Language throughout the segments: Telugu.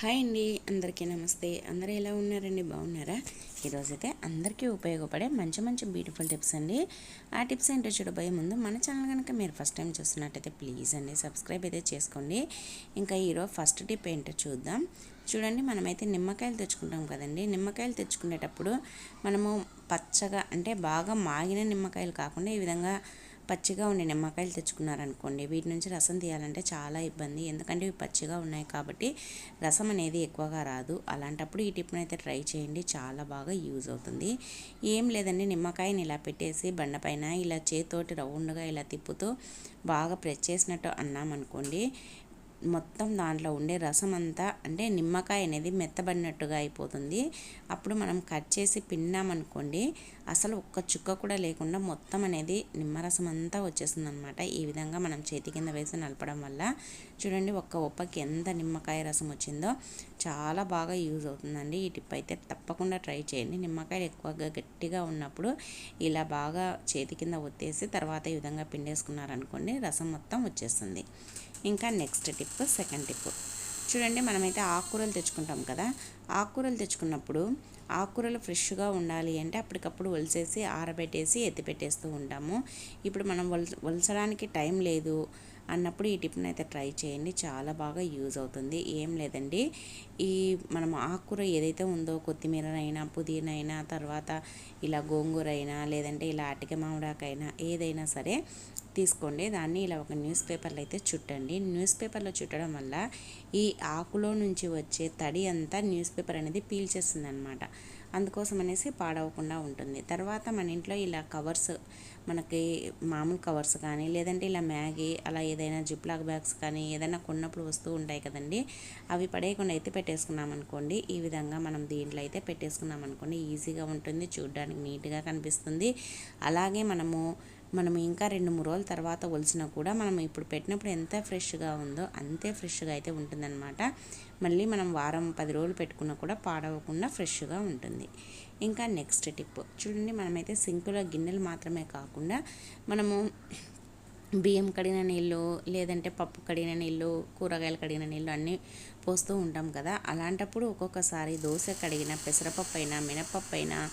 హాయ్ అండి అందరికీ నమస్తే. అందరూ ఎలా ఉన్నారండి? బాగున్నారా? ఈరోజైతే అందరికీ ఉపయోగపడే మంచి మంచి బ్యూటిఫుల్ టిప్స్ అండి. ఆ టిప్స్ ఏంటో చూడబోయే ముందు మన ఛానల్ కనుక మీరు ఫస్ట్ టైం చూస్తున్నట్టయితే ప్లీజ్ అండి సబ్స్క్రైబ్ అయితే చేసుకోండి. ఇంకా ఈరోజు ఫస్ట్ టిప్ ఏంటో చూద్దాం. చూడండి మనమైతే నిమ్మకాయలు తెచ్చుకుంటాం కదండి. నిమ్మకాయలు తెచ్చుకునేటప్పుడు మనము పచ్చగా అంటే బాగా మాగిన నిమ్మకాయలు కాకుండా ఈ విధంగా పచ్చిగా ఉండే నిమ్మకాయలు తెచ్చుకున్నారనుకోండి వీటి నుంచి రసం తీయాలంటే చాలా ఇబ్బంది. ఎందుకంటే ఇవి పచ్చిగా ఉన్నాయి కాబట్టి రసం అనేది ఎక్కువగా రాదు. అలాంటప్పుడు ఈ టిప్ని అయితే ట్రై చేయండి చాలా బాగా యూజ్ అవుతుంది. ఏం లేదండి నిమ్మకాయని ఇలా పెట్టేసి బండపైన ఇలా చేతితోటి రౌండ్గా ఇలా తిప్పుతూ బాగా ప్రెస్ చేసినట్టు అన్నామనుకోండి మొత్తం దాంట్లో ఉండే రసం అంతా అంటే నిమ్మకాయ అనేది మెత్తబడినట్టుగా అయిపోతుంది. అప్పుడు మనం కట్ చేసి పిన్నామనుకోండి అసలు ఒక్క చుక్క కూడా లేకుండా మొత్తం అనేది నిమ్మరసం అంతా వచ్చేస్తుంది అనమాట ఈ విధంగా మనం చేతి కింద వేసి నలపడం వల్ల. చూడండి ఒక్క ఉప్పకి ఎంత నిమ్మకాయ రసం వచ్చిందో. చాలా బాగా యూజ్ అవుతుందండి. ఈ టిప్ అయితే తప్పకుండా ట్రై చేయండి. నిమ్మకాయలు ఎక్కువగా గట్టిగా ఉన్నప్పుడు ఇలా బాగా చేతి కింద ఒత్తేసి తర్వాత ఈ విధంగా పిండేసుకున్నారనుకోండి రసం మొత్తం వచ్చేస్తుంది. ఇంకా నెక్స్ట్ టిప్ సెకండ్ టిప్ చూడండి మనమైతే ఆకుకూరలు తెచ్చుకుంటాం కదా. ఆకుకూరలు తెచ్చుకున్నప్పుడు ఆకుకూరలు ఫ్రెష్గా ఉండాలి అంటే అప్పటికప్పుడు ఒలిసేసి ఆరబెట్టేసి ఎత్తిపెట్టేస్తూ ఉంటాము. ఇప్పుడు మనం వలస వలసడానికి టైం లేదు అన్నప్పుడు ఈ టిప్ని అయితే ట్రై చేయండి. చాలా బాగా యూజ్ అవుతుంది. ఏం లేదండి. ఈ మనం ఆకుకూర ఏదైతే ఉందో కొత్తిమీర అయినా పుదీనా అయినా తర్వాత ఇలా గోంగూర అయినా లేదంటే ఇలా అటిక మామిడాకైనా ఏదైనా సరే తీసుకోండి. దాన్ని ఇలా ఒక న్యూస్ పేపర్లో అయితే చుట్టండి. న్యూస్ పేపర్లో చుట్టడం వల్ల ఈ ఆకులో నుంచి వచ్చే తడి అంతా న్యూస్ పేపర్ అనేది పీల్చేస్తుంది అనమాట అందుకోసం అనేసి పాడవకుండా ఉంటుంది. తర్వాత మన ఇంట్లో ఇలా కవర్స్ మనకి మామూలు కవర్స్ కానీ లేదంటే ఇలా మ్యాగీ అలా ఏదైనా జిప్లాక్ బ్యాగ్స్ కానీ ఏదైనా కొన్నప్పుడు వస్తూ ఉంటాయి కదండి. అవి పడేయకుండా అయితే పెట్టేసుకున్నాం అనుకోండి. ఈ విధంగా మనం దీంట్లో అయితే పెట్టేసుకున్నాం అనుకోండి. ఈజీగా ఉంటుంది. చూడడానికి నీట్గా కనిపిస్తుంది. అలాగే మనము మనం ఇంకా రెండు మూడు రోజుల తర్వాత ఒలిసినా కూడా మనం ఇప్పుడు పెట్టినప్పుడు ఎంత ఫ్రెష్గా ఉందో అంతే ఫ్రెష్గా అయితే ఉంటుందన్నమాట. మళ్ళీ మనం వారం పది రోజులు పెట్టుకున్నా కూడా పాడవకుండా ఫ్రెష్గా ఉంటుంది. ఇంకా నెక్స్ట్ టిప్. చూడండి మనమైతే సింకులో గిన్నెలు మాత్రమే కాకుండా మనము బియ్యం కడిగిన నీళ్ళు లేదంటే పప్పు కడిగిన నీళ్ళు కూరగాయలు కడిగిన నీళ్ళు అన్నీ పోస్తూ ఉంటాం కదా. అలాంటప్పుడు ఒక్కొక్కసారి దోశ కడిగిన పెసరపప్పు అయినా మినపప్పు అయినా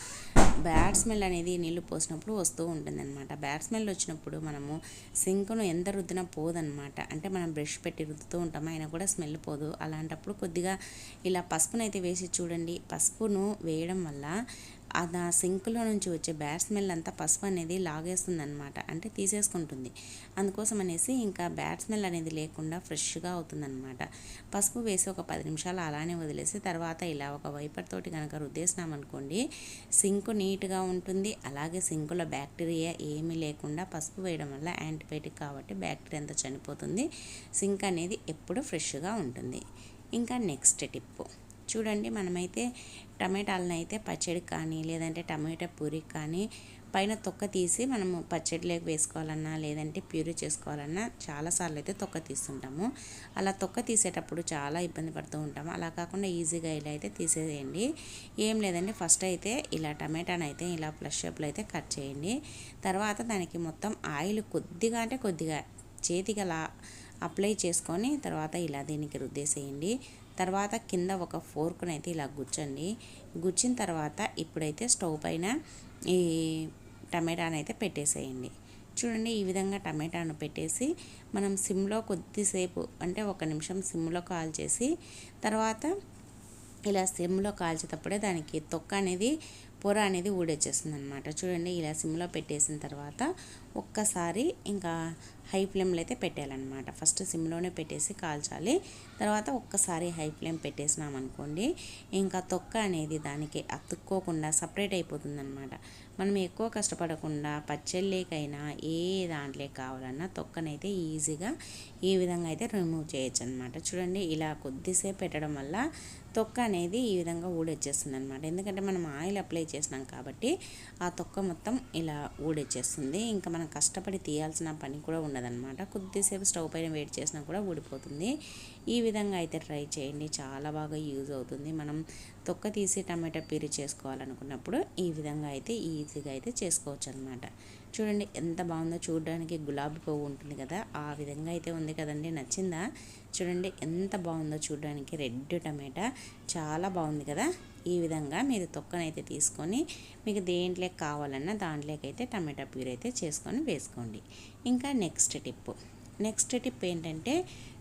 బ్యాడ్ స్మెల్ అనేది నీళ్ళు పోసినప్పుడు వస్తూ ఉంటుందన్నమాట. బ్యాడ్ స్మెల్ వచ్చినప్పుడు మనము సింక్ను ఎంత రుద్దినా పోదనమాట అంటే మనం బ్రష్ పెట్టి రుద్దుతూ ఉంటాము అయినా కూడా స్మెల్ పోదు. అలాంటప్పుడు కొద్దిగా ఇలా పసుపునైతే వేసి చూడండి. పసుపును వేయడం వల్ల అది ఆ సింక్లో నుంచి వచ్చే బ్యాడ్ స్మెల్ అంతా పసుపు అనేది లాగేస్తుంది అనమాట అంటే తీసేసుకుంటుంది. అందుకోసం అనేసి ఇంకా బ్యాడ్ స్మెల్ అనేది లేకుండా ఫ్రెష్గా అవుతుందన్నమాట. పసుపు వేసి ఒక పది నిమిషాలు అలానే వదిలేసి తర్వాత ఇలా ఒక వైపర్ తోటి కనుక రుద్దేసినామనుకోండి సింకు నీట్గా ఉంటుంది. అలాగే సింకులో బ్యాక్టీరియా ఏమీ లేకుండా పసుపు వేయడం వల్ల యాంటీబయాటిక్ కాబట్టి బ్యాక్టీరియా అంతా చనిపోతుంది. సింక్ అనేది ఎప్పుడు ఫ్రెష్గా ఉంటుంది. ఇంకా నెక్స్ట్ టిప్పు. చూడండి మనమైతే టమాటాలను అయితే పచ్చడి కానీ లేదంటే టమాటా పూరికి కానీ పైన తొక్క తీసి మనము పచ్చడిలోకి వేసుకోవాలన్నా లేదంటే ప్యూరీ చేసుకోవాలన్నా చాలాసార్లు అయితే తొక్క తీస్తుంటాము. అలా తొక్క తీసేటప్పుడు చాలా ఇబ్బంది పడుతూ ఉంటాము. అలా కాకుండా ఈజీగా ఇలా అయితే తీసేయండి. ఏం లేదండి ఫస్ట్ అయితే ఇలా టమాటాను అయితే ఇలా ప్లస్ షేప్లో అయితే కట్ చేయండి. తర్వాత దానికి మొత్తం ఆయిల్ కొద్దిగా అంటే కొద్దిగా చేతికి అలా అప్లై చేసుకొని తర్వాత ఇలా దీనికి రుద్దేసేయండి. తర్వాత కింద ఒక ఫోర్క్ని అయితే ఇలా గుచ్చండి. గుచ్చిన తర్వాత ఇప్పుడైతే స్టవ్ పైన ఈ టమాటాను అయితే పెట్టేసేయండి. చూడండి ఈ విధంగా టమాటాను పెట్టేసి మనం సిమ్లో కొద్దిసేపు అంటే ఒక నిమిషం సిమ్లో కాల్ చేసి తర్వాత ఇలా సిమ్లో కాల్చేటప్పుడే దానికి తొక్క అనేది పొర అనేది ఊడొచ్చేస్తుంది అనమాట చూడండి ఇలా సిమ్లో పెట్టేసిన తర్వాత ఒక్కసారి ఇంకా హై ఫ్లేమ్లో అయితే పెట్టాలన్నమాట ఫస్ట్ సిమ్లోనే పెట్టేసి కాల్చాలి. తర్వాత ఒక్కసారి హై ఫ్లేమ్ పెట్టేసినాం అనుకోండి ఇంకా తొక్క అనేది దానికి అతుక్కోకుండా సపరేట్ అయిపోతుంది అనమాట మనం ఎక్కువ కష్టపడకుండా పచ్చళ్ళేకైనా ఏ దాంట్లో కావాలన్నా తొక్కనైతే ఈజీగా ఈ విధంగా అయితే రిమూవ్ చేయొచ్చు అనమాట చూడండి ఇలా కొద్దిసేపు పెట్టడం వల్ల తొక్క అనేది ఈ విధంగా ఊడొచ్చేస్తుంది అనమాట ఎందుకంటే మనం ఆయిల్ అప్లై చేసినాం కాబట్టి ఆ తొక్క మొత్తం ఇలా ఊడొచ్చేస్తుంది. ఇంకా మనం మనం కష్టపడి తీయాల్సిన పని కూడా ఉండదన్నమాట. కొద్దిసేపు స్టవ్ పైన వేడి చేసినా కూడా ఊడిపోతుంది. ఈ విధంగా అయితే ట్రై చేయండి. చాలా బాగా యూజ్ అవుతుంది. మనం తొక్క తీసి టమాటా ప్యూరీ చేసుకోవాలనుకున్నప్పుడు ఈ విధంగా అయితే ఈజీగా అయితే చేసుకోవచ్చు అనమాట చూడండి ఎంత బాగుందో. చూడడానికి గులాబీ పువ్వు ఉంటుంది కదా ఆ విధంగా అయితే ఉంది కదండి. నచ్చిందా? చూడండి ఎంత బాగుందో చూడడానికి. రెడ్ టమాటా చాలా బాగుంది కదా. ఈ విధంగా మీరు తొక్కనైతే తీసుకొని మీకు దేంట్లో కావాలన్నా దాంట్లోకైతే టమాటా ప్యూర్ అయితే చేసుకొని వేసుకోండి. ఇంకా నెక్స్ట్ టిప్ నెక్స్ట్ టిప్ ఏంటంటే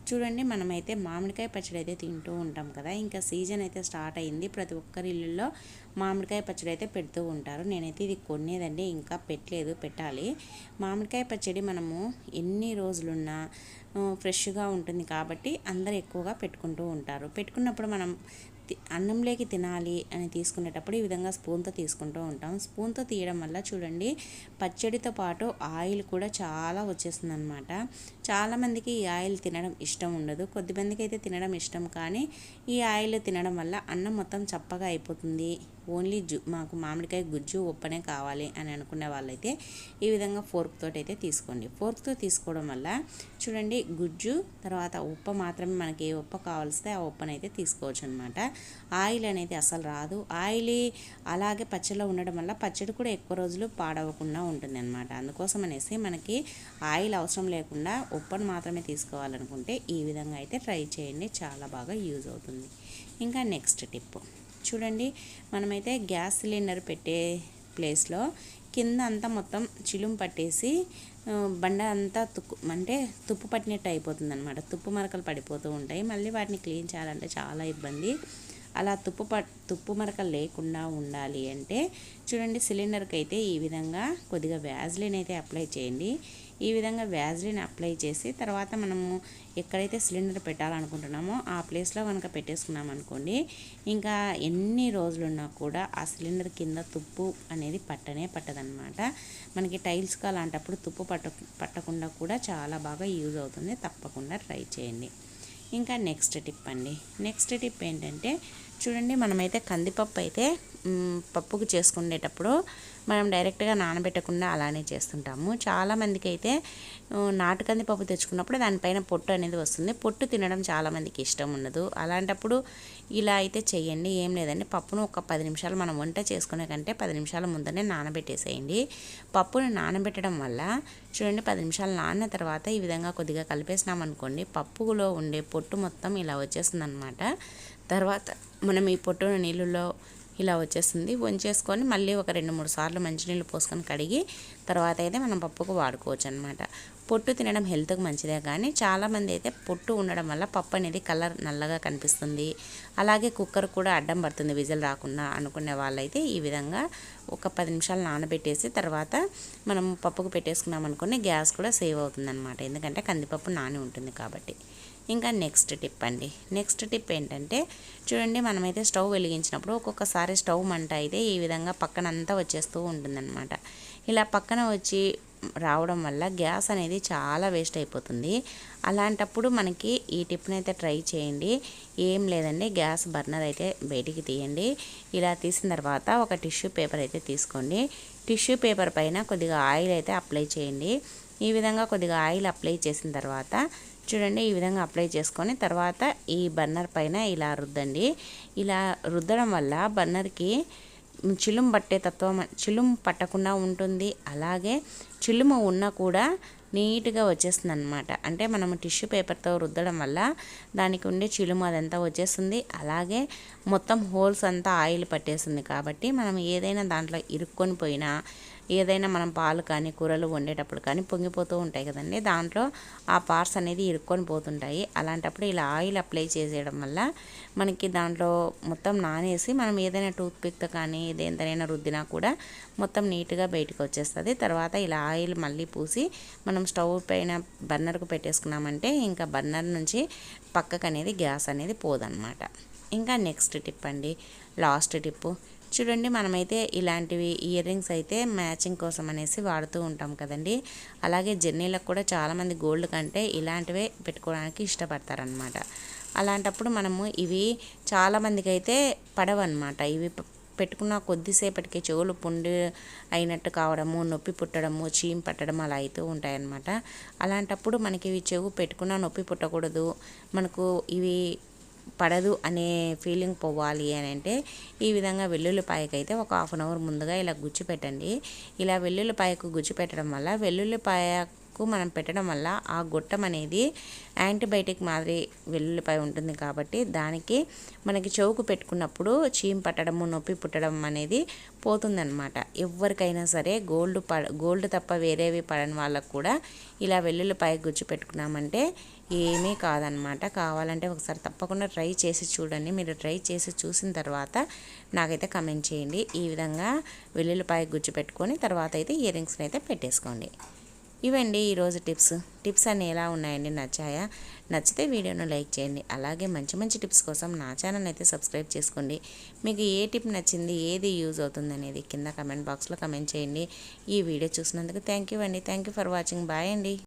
చూడండి మనమైతే మామిడికాయ పచ్చడి అయితే తింటూ ఉంటాం కదా. ఇంకా సీజన్ అయితే స్టార్ట్ అయింది. ప్రతి ఒక్కరి ఇళ్ళల్లో మామిడికాయ పచ్చడి అయితే పెడుతూ ఉంటారు. నేనైతే ఇది కొనేదండి ఇంకా పెట్టలేదు పెట్టాలి. మామిడికాయ పచ్చడి మనము ఎన్ని రోజులున్నా ఫ్రెష్గా ఉంటుంది కాబట్టి అందరు ఎక్కువగా పెట్టుకుంటూ ఉంటారు. పెట్టుకున్నప్పుడు మనం అన్నంలోకి తినాలి అని తీసుకునేటప్పుడు ఈ విధంగా స్పూన్తో తీసుకుంటూ ఉంటాం. స్పూన్తో తీయడం వల్ల చూడండి పచ్చడితో పాటు ఆయిల్ కూడా చాలా వచ్చేస్తుంది అనమాట చాలామందికి ఈ ఆయిల్ తినడం ఇష్టం ఉండదు. కొద్దిమందికి అయితే తినడం ఇష్టం కానీ ఈ ఆయిల్ తినడం వల్ల అన్నం మొత్తం చప్పగా అయిపోతుంది. ఓన్లీ జు మాకు మామిడికాయ గుజ్జు ఉప్పనే కావాలి అని అనుకునే వాళ్ళైతే ఈ విధంగా ఫోర్క్ తోటి అయితే తీసుకోండి ఫోర్క్తో తీసుకోవడం వల్ల చూడండి గుజ్జు తర్వాత ఉప్ప మాత్రమే మనకి ఏ ఉప్ప కావాల్స్తే ఆ ఉప్పనైతే తీసుకోవచ్చు అనమాట ఆయిల్ అనేది అసలు రాదు. ఆయిల్ అలాగే పచ్చడిలో ఉండడం వల్ల పచ్చడి కూడా ఎక్కువ రోజులు పాడవకుండా ఉంటుంది అనమాట అందుకోసం అనేసి మనకి ఆయిల్ అవసరం లేకుండా ఉప్పను మాత్రమే తీసుకోవాలనుకుంటే ఈ విధంగా అయితే ట్రై చేయండి. చాలా బాగా యూజ్ అవుతుంది. ఇంకా నెక్స్ట్ టిప్ చూడండి మనమైతే గ్యాస్ సిలిండర్ పెట్టే ప్లేస్లో కింద అంతా మొత్తం చిలుం పట్టేసి బండ అంతా తుక్కు అంటే తుప్పు పట్టినట్టు అయిపోతుంది అనమాట తుప్పు మరకలు పడిపోతూ ఉంటాయి. మళ్ళీ వాటిని క్లీన్ చేయాలంటే చాలా ఇబ్బంది. అలా తుప్పు ప తుప్పు మరకలు లేకుండా ఉండాలి అంటే చూడండి సిలిండర్కి అయితే ఈ విధంగా కొద్దిగా వ్యాజ్లిన్ అయితే అప్లై చేయండి. ఈ విధంగా వ్యాజ్లిన్ అప్లై చేసి తర్వాత మనము ఎక్కడైతే సిలిండర్ పెట్టాలనుకుంటున్నామో ఆ ప్లేస్లో కనుక పెట్టేసుకున్నాం అనుకోండి ఇంకా ఎన్ని రోజులున్నా కూడా ఆ సిలిండర్ కింద తుప్పు అనేది పట్టనే పట్టదనమాట మనకి టైల్స్కి అలాంటప్పుడు తుప్పు పట్ట పట్టకుండా కూడా చాలా బాగా యూజ్ అవుతుంది. తప్పకుండా ట్రై చేయండి. ఇంకా నెక్స్ట్ టిప్ అండి. నెక్స్ట్ టిప్ ఏంటంటే చూడండి మనమైతే కందిపప్పు అయితే పప్పుకు చేసుకునేటప్పుడు మనం డైరెక్ట్గా నానబెట్టకుండా అలానే చేస్తుంటాము. చాలామందికి అయితే నాటు కందిపప్పు తెచ్చుకున్నప్పుడు దానిపైన పొట్టు అనేది వస్తుంది. పొట్టు తినడం చాలామందికి ఇష్టం ఉండదు. అలాంటప్పుడు ఇలా అయితే చేయండి ఏం లేదండి పప్పును ఒక పది నిమిషాలు మనం వంట చేసుకునే కంటే పది నిమిషాల ముందనే నానబెట్టేసేయండి. పప్పును నానబెట్టడం వల్ల చూడండి పది నిమిషాలు నానిన తర్వాత ఈ విధంగా కొద్దిగా కలిపేసినాం అనుకోండి పప్పులో ఉండే పొట్టు మొత్తం ఇలా వచ్చేస్తుంది అనమాట తర్వాత మనం ఈ పొట్టును నీళ్ళలో ఇలా వచ్చేస్తుంది. వంచేసుకొని మళ్ళీ ఒక రెండు మూడు సార్లు మంచినీళ్ళు పోసుకొని కడిగి తర్వాత అయితే మనం పప్పుకు వాడుకోవచ్చు అనమాట పొట్టు తినడం హెల్త్కి మంచిదే కానీ చాలామంది అయితే పొట్టు ఉండడం వల్ల పప్పు అనేది కలర్ నల్లగా కనిపిస్తుంది. అలాగే కుక్కర్ కూడా అడ్డం పడుతుంది విజిల్ రాకుండా అనుకునే వాళ్ళైతే ఈ విధంగా ఒక పది నిమిషాలు నానబెట్టేసి తర్వాత మనం పప్పుకు పెట్టేసుకున్నాం అనుకుని గ్యాస్ కూడా సేవ్ అవుతుంది అనమాట ఎందుకంటే కందిపప్పు నాని ఉంటుంది కాబట్టి. ఇంకా నెక్స్ట్ టిప్ అండి. నెక్స్ట్ టిప్ ఏంటంటే చూడండి మనమైతే స్టవ్ వెలిగించినప్పుడు ఒక్కొక్కసారి స్టవ్ మంట అయితే ఈ విధంగా పక్కన అంతా వచ్చేస్తూ ఉంటుందన్నమాట. ఇలా పక్కన వచ్చి రావడం వల్ల గ్యాస్ అనేది చాలా వేస్ట్ అయిపోతుంది. అలాంటప్పుడు మనకి ఈ టిప్ని అయితే ట్రై చేయండి. ఏం లేదండి గ్యాస్ బర్నర్ అయితే బయటికి తీయండి. ఇలా తీసిన తర్వాత ఒక టిష్యూ పేపర్ అయితే తీసుకోండి. టిష్యూ పేపర్ పైన కొద్దిగా ఆయిల్ అయితే అప్లై చేయండి. ఈ విధంగా కొద్దిగా ఆయిల్ అప్లై చేసిన తర్వాత చూడండి ఈ విధంగా అప్లై చేసుకొని తర్వాత ఈ బర్నర్ పైన ఇలా రుద్దండి. ఇలా రుద్దడం వల్ల బర్నర్కి చిలుము పట్టే తత్వం చిలుము పట్టకుండా ఉంటుంది. అలాగే చిలుము ఉన్నా కూడా నీట్గా వచ్చేస్తుంది అనమాట అంటే మనం టిష్యూ పేపర్తో రుద్దడం వల్ల దానికి ఉండే చిలుము అదంతా వచ్చేస్తుంది. అలాగే మొత్తం హోల్స్ అంతా ఆయిల్ పట్టేస్తుంది కాబట్టి మనం ఏదైనా దాంట్లో ఇరుక్కొని పోయినా ఏదైనా మనం పాలు కానీ కూరలు వండేటప్పుడు కానీ పొంగిపోతూ ఉంటాయి కదండి. దాంట్లో ఆ పార్ట్స్ అనేది ఇరుక్కొని పోతుంటాయి. అలాంటప్పుడు ఇలా ఆయిల్ అప్లై చేసేయడం వల్ల మనకి దాంట్లో మొత్తం నానేసి మనం ఏదైనా టూత్పిక్తో కానీ దేంతనైనా రుద్దినా కూడా మొత్తం నీట్గా బయటకు వచ్చేస్తుంది. తర్వాత ఇలా ఆయిల్ మళ్ళీ పూసి మనం స్టవ్ పైన బర్నర్కు పెట్టేసుకున్నామంటే ఇంకా బర్నర్ నుంచి పక్కకు అనేది గ్యాస్ అనేది పోదన్నమాట. ఇంకా నెక్స్ట్ టిప్ అండి లాస్ట్ టిప్పు. చూడండి మనమైతే ఇలాంటివి ఇయర్ రింగ్స్ అయితే మ్యాచింగ్ కోసం అనేసి వాడుతూ ఉంటాం కదండి. అలాగే జర్నీలకు కూడా చాలామంది గోల్డ్ కంటే ఇలాంటివే పెట్టుకోవడానికి ఇష్టపడతారనమాట అలాంటప్పుడు మనము ఇవి చాలామందికి అయితే పడవన్నమాట. ఇవి పెట్టుకున్న కొద్దిసేపటికి చెవులు పుండి అయినట్టు కావడము నొప్పి పుట్టడము చీమ్ పట్టడం అలా అవుతూ ఉంటాయన్నమాట. అలాంటప్పుడు మనకి ఇవి చెవు పెట్టుకున్న నొప్పి పుట్టకూడదు. మనకు ఇవి పడదు అనే ఫీలింగ్ పోవాలి అని అంటే ఈ విధంగా వెల్లుల్లిపాయకి అయితే ఒక హాఫ్ అన్ అవర్ ముందుగా ఇలా గుచ్చి పెట్టండి. ఇలా వెల్లుల్లిపాయకు గుచ్చి పెట్టడం వల్ల వెల్లుల్లిపాయ ఎక్కువ మనం పెట్టడం వల్ల ఆ గొట్టం అనేది యాంటీబయాటిక్ మాదిరి వెల్లుల్లిపై ఉంటుంది కాబట్టి దానికి మనకి చెవుకు పెట్టుకున్నప్పుడు చీమ్ పట్టడము నొప్పి పుట్టడం అనేది పోతుందన్నమాట. ఎవరికైనా సరే గోల్డ్ ప గోల్డ్ తప్ప వేరేవి పడని వాళ్ళకు కూడా ఇలా వెల్లుల్లిపై గుచ్చి పెట్టుకున్నామంటే ఏమీ కాదనమాట కావాలంటే ఒకసారి తప్పకుండా ట్రై చేసి చూడండి. మీరు ట్రై చేసి చూసిన తర్వాత నాకైతే కమెంట్ చేయండి. ఈ విధంగా వెల్లుల్లిపాయ గుచ్చి పెట్టుకొని తర్వాత అయితే ఇయర్ రింగ్స్ని అయితే పెట్టేసుకోండి. ఇవండి ఈరోజు టిప్స్. టిప్స్ అన్నీ ఎలా ఉన్నాయండి? నచ్చాయా? నచ్చితే వీడియోను లైక్ చేయండి. అలాగే మంచి మంచి టిప్స్ కోసం నా ఛానల్ అయితే సబ్స్క్రైబ్ చేసుకోండి. మీకు ఏ టిప్ నచ్చింది? ఏది యూజ్ అవుతుంది అనేది కింద కమెంట్ బాక్స్లో కమెంట్ చేయండి. ఈ వీడియో చూసినందుకు థ్యాంక్ యూ అండి. Thank you for watching. Bye అండి.